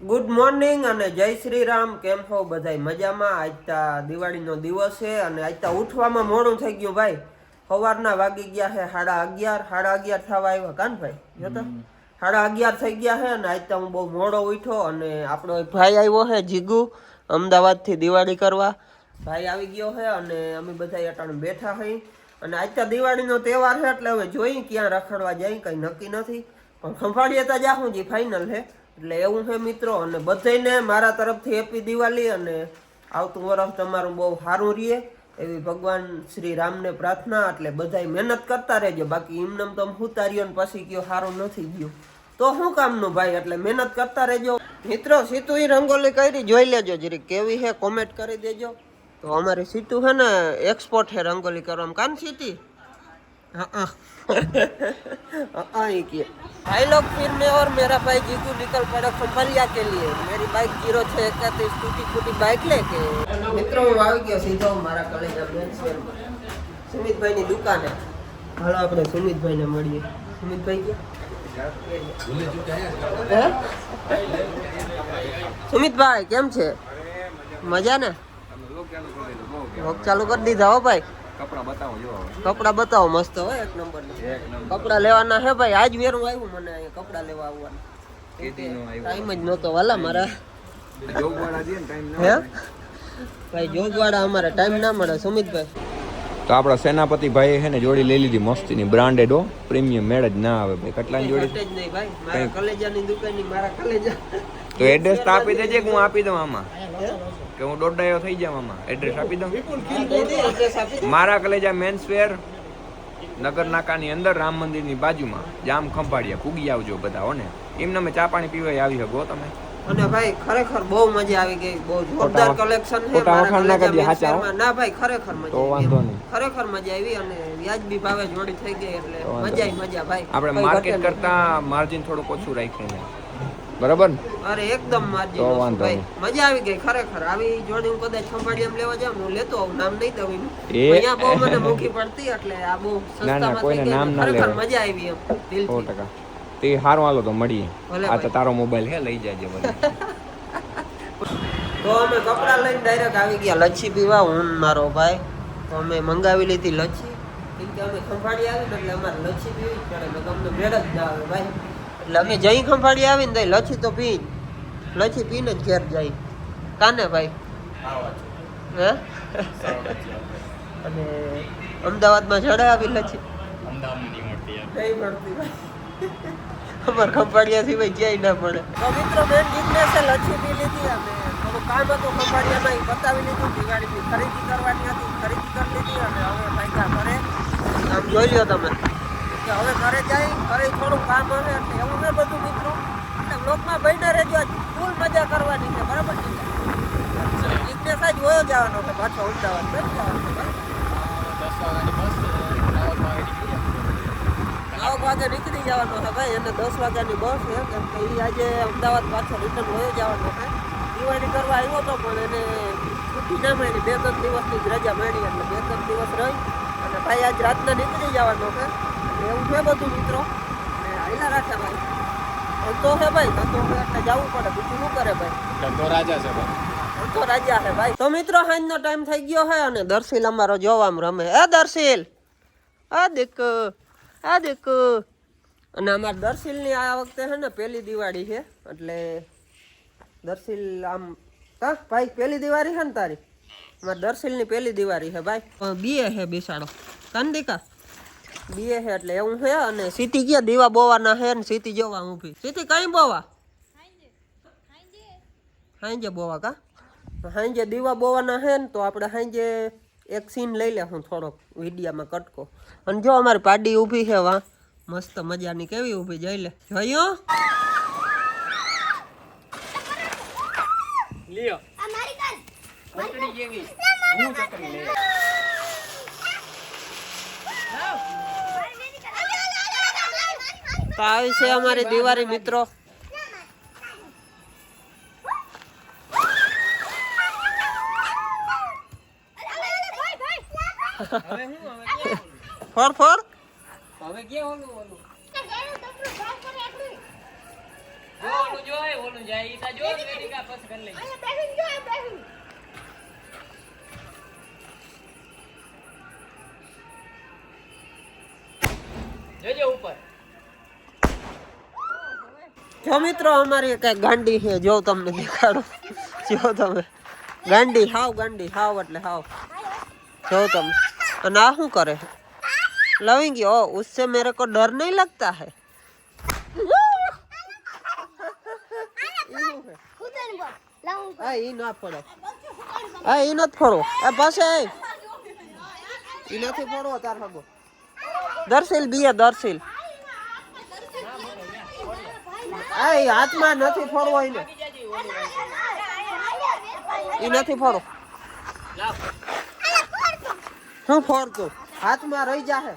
Good morning અને જય શ્રી રામ કેમ છો બધાય મજામાં? આજ તા દિવાળીનો દિવસ છે અને આજ તા ઉઠવામાં મોડું થઈ ગયું ભાઈ. સવારના વાગી ગયા છે સાડા અગિયાર. સાડા અગિયાર થવા આવ્યા કાન ભાઈ? જોતો સાડા અગિયાર થઈ ગયા છે અને આજ તા હું બહુ મોડો ઉઠ્યો અને આપણો ભાઈ આવ્યો છે જીગુ અમદાવાદથી દિવાળી કરવા. ભાઈ આવી ગયો છે અને અમે બધા અટાણે બેઠા હઈ. અને આજ તા દિવાળીનો તહેવાર છે એટલે હવે જોઈ ક્યાં રખડવા જાય કંઈ નક્કી નથી. પણ ખંભાળીએ તો જાહું જી ફાઇનલ છે એટલે એવું છે મિત્રો, અને બધાને મારા તરફથી હેપી દિવાળી અને આવતું વર્ષ તમારું બહુ સારું રહે એવી ભગવાન શ્રી રામને પ્રાર્થના, એટલે બધા મહેનત કરતા રહેજો. બાકી એમનેમ તમે ઉતાર્યો ને પછી કયો સારું નથી ગયું. તો શું કામનું ભાઈ? એટલે મહેનત કરતા રહેજો. મિત્રો, સીતુ એ રંગોલી કરી જોઈ લેજો જરી કેવી છે કોમેન્ટ કરી દેજો. તો અમારી સીતુ છે ને એક્સપોર્ટ છે રંગોલી કરવામાં કાન સીતી? भाई लोग फिर मैं और मेरा भाई जीतू निकल पड़ा खंभलिया के लिए मेरी बाइक जीरो छः इकतीस टूटी फूटी बाइक लेके મિત્રો હું આવી ગયો સીધો મારા કોલેજ સુમિતભાઈ ની દુકાને હાલો આપણે સુમિતભાઈ ને મળીએ સુમિતભાઈ ક્યાં હે? સુમિતભાઈ કેમ છે મજા ને લોક ચાલુ કરી દીધા હો ભાઈ કપડા બતાવો જો કપડા બતાવો મસ્ત હોય એક નંબર એક નંબર. કપડા લેવાના હે ભાઈ આજ વેરું આવ્યું મને અહીંયા કપડા લેવા આવવાનું. ટાઈમ જ નહોતો. વાલા મારા. જોગવાડા દે ને ટાઈમ હે? ભાઈ જોગવાડા અમારે ટાઈમ ના મળે. સુમિતભાઈ. તો આપણા સેનાપતિ ભાઈ હે ને જોડી લઈ લીધી મસ્તીની બ્રાન્ડેડ હો. પ્રીમિયમ મેળ જ ના આવે ભાઈ. કેટલાની જોડી? જ નહીં ભાઈ. મારા કલેજાની દુકાનની મારા કલેજા. તો એડ્રેસ તો આપી દેજે કે હું આપી દઉં આમાં? કે હું દોડાયો થઈ જાઉં આમાં? એડ્રેસ આપી દઉં. મારા કલેજા મેન્સ વેર નગર નાકાની અંદર રામ મંદિરની બાજુમાં જામ ખંભાળિયા ફૂગી આવજો બધા હો ને? એમને મેં ચા પાણી પીવા આવી શકો તમે. અને ભાઈ ખરેખર બહુ મજા આવી ગઈ. બહુ જોરદાર કલેક્શન છે ના ભાઈ ખરેખર મજા આવી. ખરેખર મજા આવી અને વ્યાજબી ભાવે જોડી થઈ ગઈ એટલે મજા મજા ભાઈ. આપણે માર્કેટ કરતા માર્જિન થોડુંક ઓછું રાખ્યું બરાબર અરે એકદમ માર્જિન તો વાંધો નહીં. મજા આવી ગઈ ખરેખર. આવી જોડી હું કદાચ ખંભાળી એમ લેવા જાઉં હું લેતો આવું નામ નહીં દઉં એ- અહીંયા બહુ મને મૂકી પડતી એટલે આ બહુ ના, સસ્તામાં કોઈને નામ ના લેવા મજા આવી એમ દિલથી. ટકા. તે સારું હાલો તો મળીએ. આ તો તારો મોબાઈલ હે લઈ જાજે મને. તો અમે કપડા લઈને ડાયરેક્ટ આવી ગયા. લચ્છી પીવા હું મારો ભાઈ. તો અમે મંગાવી લીધી લચ્છી. કેમ કે અમે ખંભાળી આવી એટલે અમારે લચ્છી પીવી જ પડે. અમને ભેળ જ ના આવે ભાઈ. એટલે અમે જઈ ખંભાળી આવીને તો લચ્છી તો પી. લચ્છી પીને જ ઘેર જાય કાને ભાઈ? હે? અને અમદાવાદમાં જડે આવી લચ્છી નહીં ખંભાળિયા ભાઈ ખંભાળિયાથી ભાઈ ક્યાંય ના મળે. તો મિત્રો બેન જીજ્ઞાસે લચ્છી પી લીધી અમે થોડું કામ હતું ખંભાળિયામાં એ પતાવી લીધું દિવાળીની ખરીદી કરવાની હતી ખરીદી કરી લીધી અને હવે ભાઈકા ઘરે. આમ જોઈ લ્યો તમે. કે હવે ઘરે જાય ઘરે થોડું કામ આવે એટલે એવું ને બધું મિત્રો અને બ્લોકમાં બહીને રહેજો આજ ફૂલ મજા કરવાની છે બરાબર છે? જીજ્ઞાસ આજ વયો જવાનો કે પાછો અમદાવાદ બેસી જવાનો વાગે નીકળી જવાનો છે ભાઈ અને દસ વાગ્યાની બસ છે કેમ કે એ આજે અમદાવાદ પાછો રિટર્ન વયો જવાનો છે. દિવાળી કરવા આવ્યો હતો પણ એને છૂટી ના મળી બે ત્રણ દિવસની જ રજા મળી એટલે બે ત્રણ દિવસ રહી. અને ભાઈ આજ રાતના નીકળી જવાનો છે. એવું છે બધું મિત્રો. અને હાઈલા રાખે ભાઈ. ધંધો છે ભાઈ ધંધો એટલે જવું પડે. બીજું શું કરે ભાઈ? તો રાજા છે ભાઈ. ધંધો રાજા છે ભાઈ. તો મિત્રો સાંજનો ટાઈમ થઈ ગયો છે અને દર્શીલ અમારો જોવા રમે. એ દર્શિલ આ દેખ આ દેખ. અને અમારે દર્શિલની આ વખતે છે ને પહેલી દિવાળી છે. એટલે દર્શિલ આમ હા ભાઈ પહેલી દિવાળી છે ને તારી? અમારે દર્શિલની પહેલી દિવાળી છે ભાઈ. બીએ છે બેસાડો. કાંદિકા? બીએ છે એટલે એવું છે અને સીટી ગયા દીવા બોવાના છે ને સીટી જોવા ઊભી. સીટી કઈ બોવા? હાંજે બોવા કા? હાંજે દીવા બોવાના છે ને તો આપણે હાંજે એક સીન લઈ લે હું થોડોક વિડીયામાં કટકો. અને જો અમારી પાડી ઊભી છે વા મસ્ત મજાની કેવી ઊભી જઈ લે. જોયો? લ્યો. ચટણી કેવી? હું ચટણી લઈ તો આવી છે અમારી દિવાળી મિત્રો. હવે હું હવે ફોર ફોર હવે ક્યાં ઓલું ઓલું? જો ઓલું જોય ઓલું જાય ઈ તા જો વેડિકા પસ કરી લઈ. જો મિત્રો અમારી કઈ ગાંડી છે જો તમને દેખાડો જો તમે ગાંડી હાવ ગાંડી હાવ એટલે હાવ જો તમે અને આ શું કરે લવિંગી ઓ ઉસસે મેરે કો ડર નહીં લગતા હે હા ઈ ના ફોડો હા ઈ નથી ફોડો એ પાસે ઈ નથી ફોડો તાર હગો દર્શિલ બીએ દર્શિલ આ ઈ હાથમાં નથી ફોડવો એને ઈ નથી ફોડવો શું ફોડતું હાથમાં રહી જાહે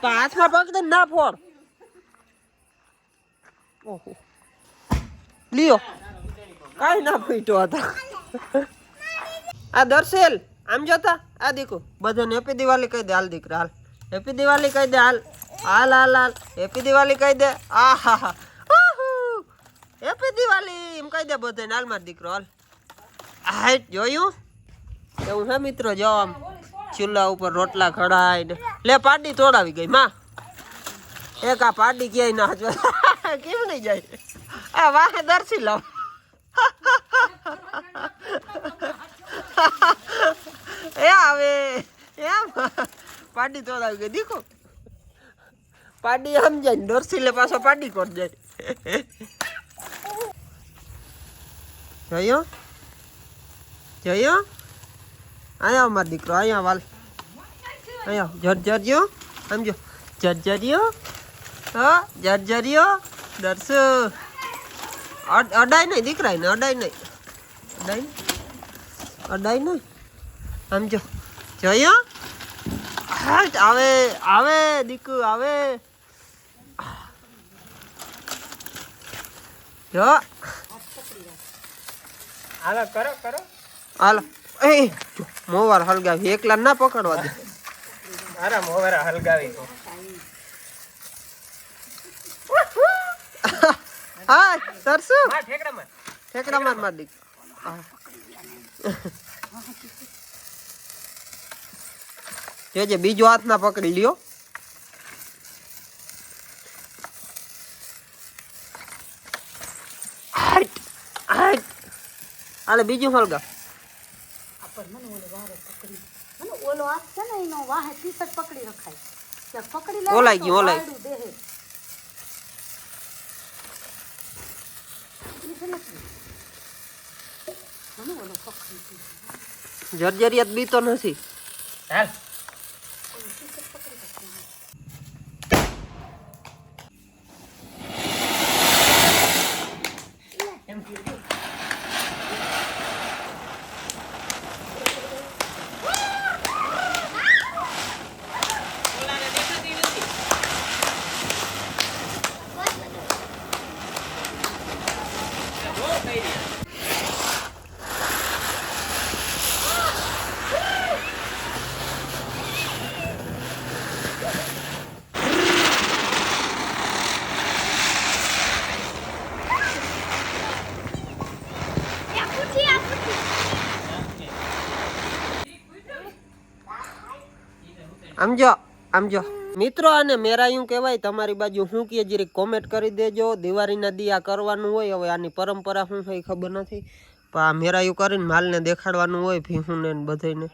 પણ હાથમાં પકડી ના ફોડ ઓહો લ્યો કાઈ ના ફૂટ્યો હતો આ દર્શેલ આમ જોતા આ દીકુ બધાને હેપી દિવાળી કહી દે હાલ દીકરા હાલ હેપી દિવાળી કહી દે હાલ હાલ હાલ હાલ હેપી દિવાળી કહી દે. આ, હા હા. હેપી દિવાળી એમ કહી દે બધે હાલ માર દીકરો, હાલ. હાઈટ જોયું? એવું હે મિત્રો, જો આમ ચૂલા ઉપર રોટલા ખડાય લે પાડી તોડાવી ગઈ, માં. એક આ પાડી ક્યાંય ના જો કેમ નહીં જાય? આ વાહે, દર્શી લો એ આવે. એમ. પાડી તોડાવી ગઈ, દીખો. પાડી સમજાય દોરસી લે પાછો પાડી કોટ જાય. જોયો. જોયો. અહીંયા અમારો દીકરો અહીંયા વાલ. અહીંયા જરજરિયો, સમજો. જરજરિયો. હા, જરજરિયો. અડ- અડાય નહીં, દીકરાય ને, અડાય નહીં. અડાય અડાય નહીં. સમજો. જોયો. આવે આવે દીકુ આવે. જો હાલો કરો કરો. હાલો. એ મોવાર હલગાવી. એકલા ના પકડવા દે. આરામ હોવરા હલગાવી તો હા સરસુ? ઠેકડા માર માર દીક જોજે બીજો હાથ ના પકડી લ્યો. હાલે બીજું હલગા મને ઓલો હાથ છે ને એનો વાહે ટી-શર્ટ પકડી રખાય. ત્યાં પકડી લે ઓલાઈ ગયું, ઓલાઈ. દેહે. મને ઓલો. જર્જરિયાત બી તો નથી. હાલ. આમજો આમજો મિત્રો અને મેરાયું કહેવાય. તમારી બાજુ શું કે જરી કોમેન્ટ કરી દેજો. દિવાળીના દિયા કરવાનું હોય, હવે આની પરંપરા શું હોય ખબર નથી. પણ આ મેરાયું કરીને માલને દેખાડવાનું હોય, ભીહુને ને બધાને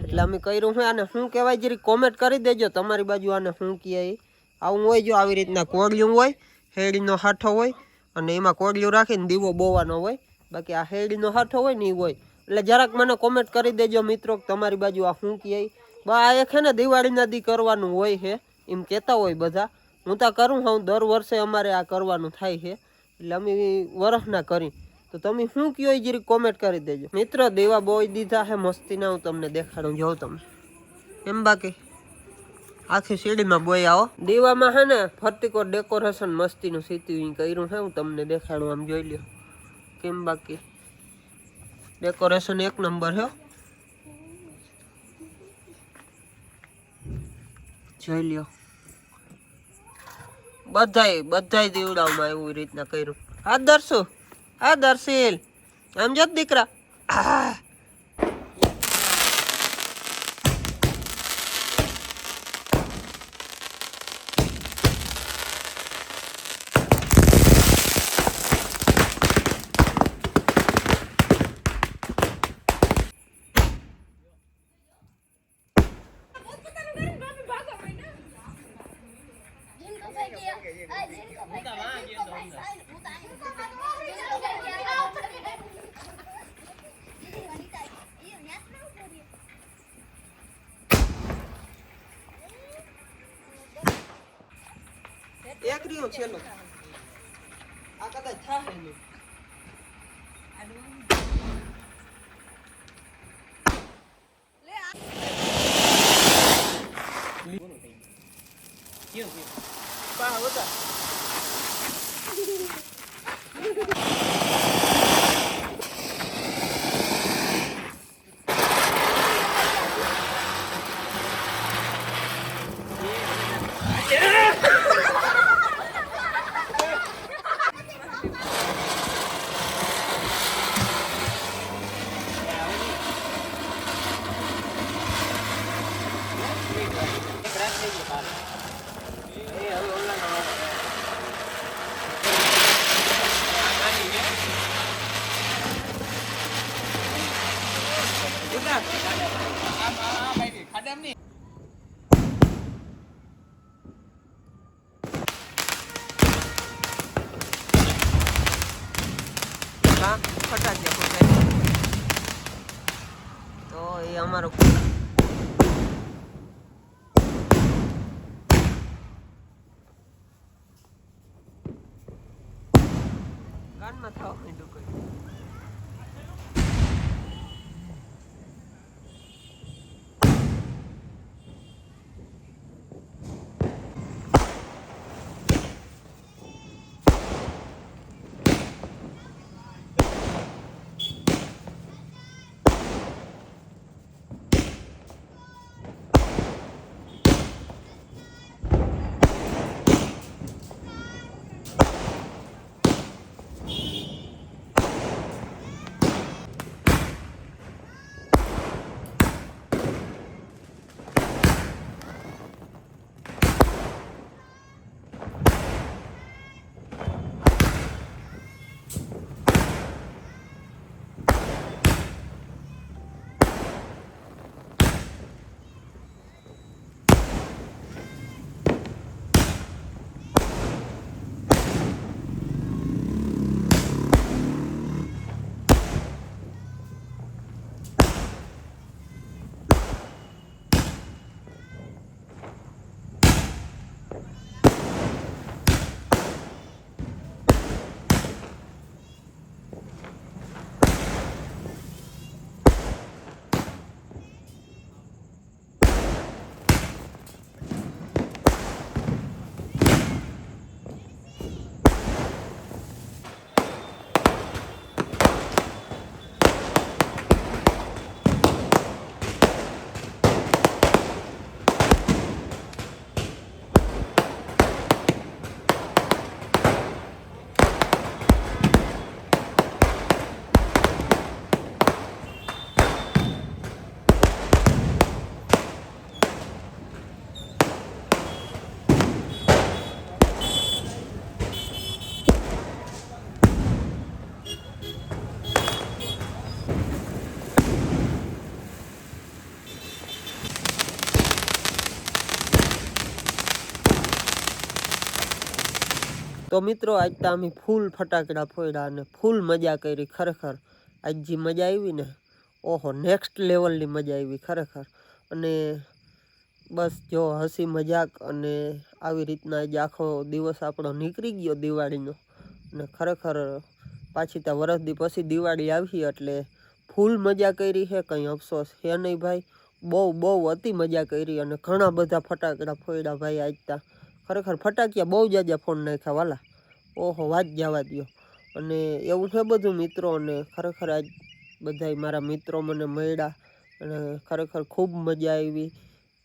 એટલે અમે કર્યું હોય આને શું કહેવાય જરી કોમેન્ટ કરી દેજો. તમારી બાજુ આને શું કહે. આવું હોય જો આવી રીતના કોળિયું હોય, હેડીનો હાઠો હોય, અને એમાં કોળિયું રાખીને દીવો બોવાનો હોય. બાકી આ હેડીનો હાઠો હોય ને એ હોય. એટલે જરાક મને કોમેન્ટ કરી દેજો મિત્રો તમારી બાજુ આ શું કહે. બા એક છે ને દિવાળીના દી કરવાનું હોય છે. એમ કહેતા હોય બધા. હું તો કરું હું દર વર્ષે અમારે આ કરવાનું થાય છે. એટલે અમે વરસના કરી. તો તમે શું કયો એ જરી કોમેન્ટ કરી દેજો. મિત્રો દેવા બોય દીધા છે, મસ્તીના, હું તમને દેખાડું, જોઉં તમને. એમ બાકી? આખી સીડીમાં બોય આવો. દીવામાં છે ને ફરતીકો ડેકોરેશન મસ્તીનું સીતું કર્યું છે, હું તમને દેખાડું, આમ જોઈ લ્યો. કેમ બાકી? ડેકોરેશન એક નંબર છે જોઈ લ્યો. બધાય બધાય દીવડાવમાં એવું રીતના કર્યું. હા દર્શુ હા દર્શીલ. આમ જો દીકરા. એક રહ્યો છેલ્લો. આ કદાચ થાહે નહીં. હા macaco in the તો મિત્રો, આજ તો અમે ફૂલ ફટાકડા ફોડ્યા અને ફૂલ મજા કરી ખરેખર. આજ જે મજા આવી ને? ઓહો નેક્સ્ટ લેવલની મજા આવી ખરેખર. અને બસ જો હસી મજાક અને આવી રીતના આજે આખો દિવસ આપણો નીકળી ગયો દિવાળીનો. અને ખરેખર પાછી ત્યાં વરસદી પછી દિવાળી આવી એટલે ફૂલ મજા કરી છે કંઈ અફસોસ છે નહીં ભાઈ. બહુ બહુ અતિ મજા કરી અને ઘણા બધા ફટાકડા ફોડ્યા ભાઈ આજ ત્યાં ખરેખર ફટાકિયા, બહુ જાજા ફોન નાખ્યા, વાલા. ઓહો, વાત જવા દ્યો. અને એવું છે બધું મિત્રો, અને ખરેખર આજ બધાય મારા મિત્રો મને મળ્યા, અને ખરેખર ખૂબ મજા આવી.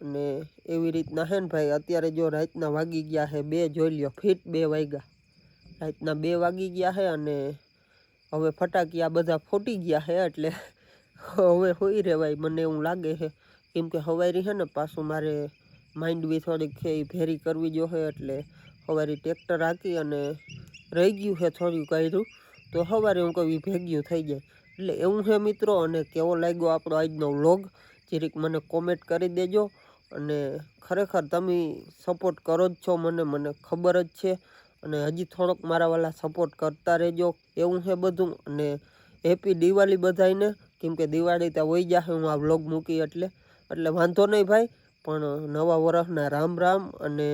અને એવી રીતના હે ને ભાઈ, અત્યારે જો રાતના વાગી ગયા છે બે જોઈ લ્યો, ફીટ બે વાગ્યા. રાતના બે વાગી ગયા છે અને હવે ફટાકિયા બધા ફૂટી ગયા છે એટલે હવે હોઈ રહેવાય મને એવું લાગે છે કેમ કે હવાઈ છે ને, પાછું મારે માઇન્ડ બી થોડીક છે એ ભેરી કરવી જોઈએ એટલે સવારે ટ્રેક્ટર હાકી અને રહી ગયું છે થોડું કર્યું તો સવારે હું કહું ભેગ્યું થઈ જાય. એટલે એવું છે મિત્રો, અને કેવો લાગ્યો આપણો આજનો વ્લોગ? જરીક મને કોમેન્ટ કરી દેજો. અને ખરેખર તમે સપોર્ટ કરો જ છો મને મને ખબર જ છે. અને હજી થોડોક મારા વાલા સપોર્ટ કરતા રહેજો. એવું છે બધું. અને હેપી દિવાળી બધાને કેમ કે દિવાળી ત્યાં વહી જશે હું આ વ્લોગ મૂકી એટલે. એટલે વાંધો નહીં ભાઈ. પણ નવા વર્ષના રામ રામ અને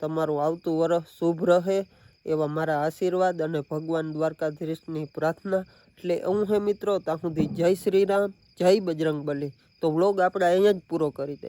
તમારું આવતું વર્ષ શુભ રહે એવા મારા આશીર્વાદ અને ભગવાન દ્વારકાધીશની પ્રાર્થના. એટલે હું હે મિત્રો, ત્યાં સુધી જય શ્રી રામ, જય બજરંગ બલી તો વ્લોગ આપણે અહીંયા જ પૂરો કરી દે